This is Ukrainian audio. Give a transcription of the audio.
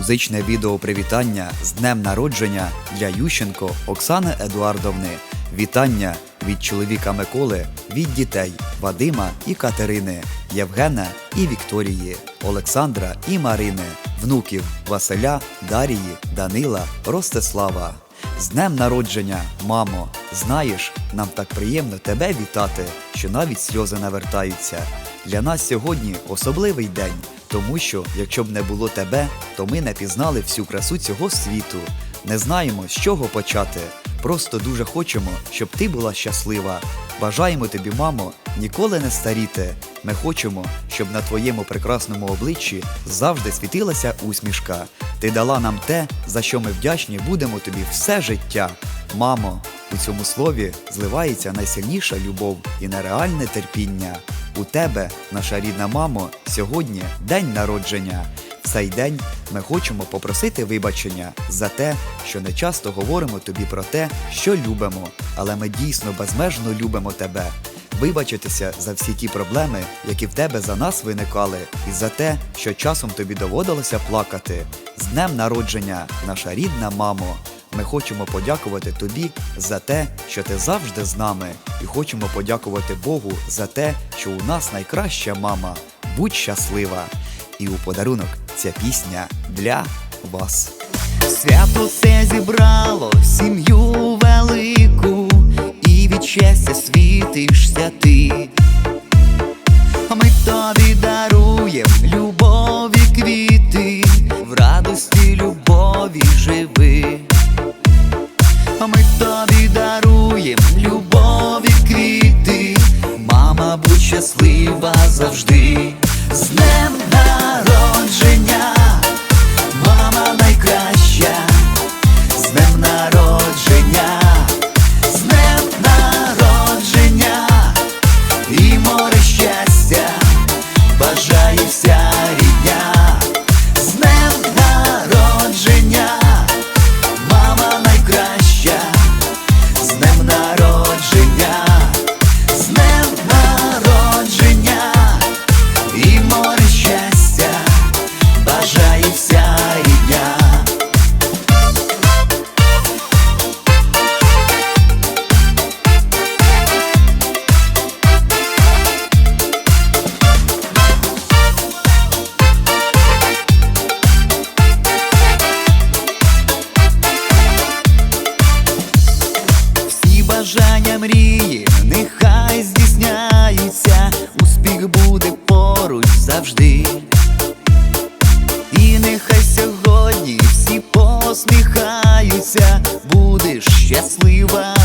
Музичне відео привітання з днем народження для Ющенко Оксани Едуардовни. Вітання від чоловіка Миколи, від дітей Вадима і Катерини, Євгена і Вікторії, Олександра і Марини, внуків Василя, Дарії, Данила, Ростислава. З днем народження, мамо! Знаєш, нам так приємно тебе вітати, що навіть сльози навертаються. Для нас сьогодні особливий день, тому що якщо б не було тебе, то ми не пізнали всю красу цього світу. Не знаємо, з чого почати. Просто дуже хочемо, щоб ти була щаслива. Бажаємо тобі, мамо, ніколи не старіти. Ми хочемо, щоб на твоєму прекрасному обличчі завжди світилася усмішка. Ти дала нам те, за що ми вдячні будемо тобі все життя. Мамо, у цьому слові зливається найсильніша любов і нереальне терпіння. У тебе, наша рідна мамо, сьогодні день народження. В цей день ми хочемо попросити вибачення за те, що не часто говоримо тобі про те, що любимо, але ми дійсно безмежно любимо тебе. Вибачитися за всі ті проблеми, які в тебе за нас виникали, і за те, що часом тобі доводилося плакати. З днем народження, наша рідна мамо! Ми хочемо подякувати тобі за те, що ти завжди з нами, і хочемо подякувати Богу за те, що у нас найкраща мама. Будь щаслива! І у подарунок ця пісня для вас. Свято все зібрало сім'ю велику, і від щастя світишся ти. Ми тобі даруєм любові квіти, мама, будь щаслива завжди. З днем народження, посміхаються, будеш щаслива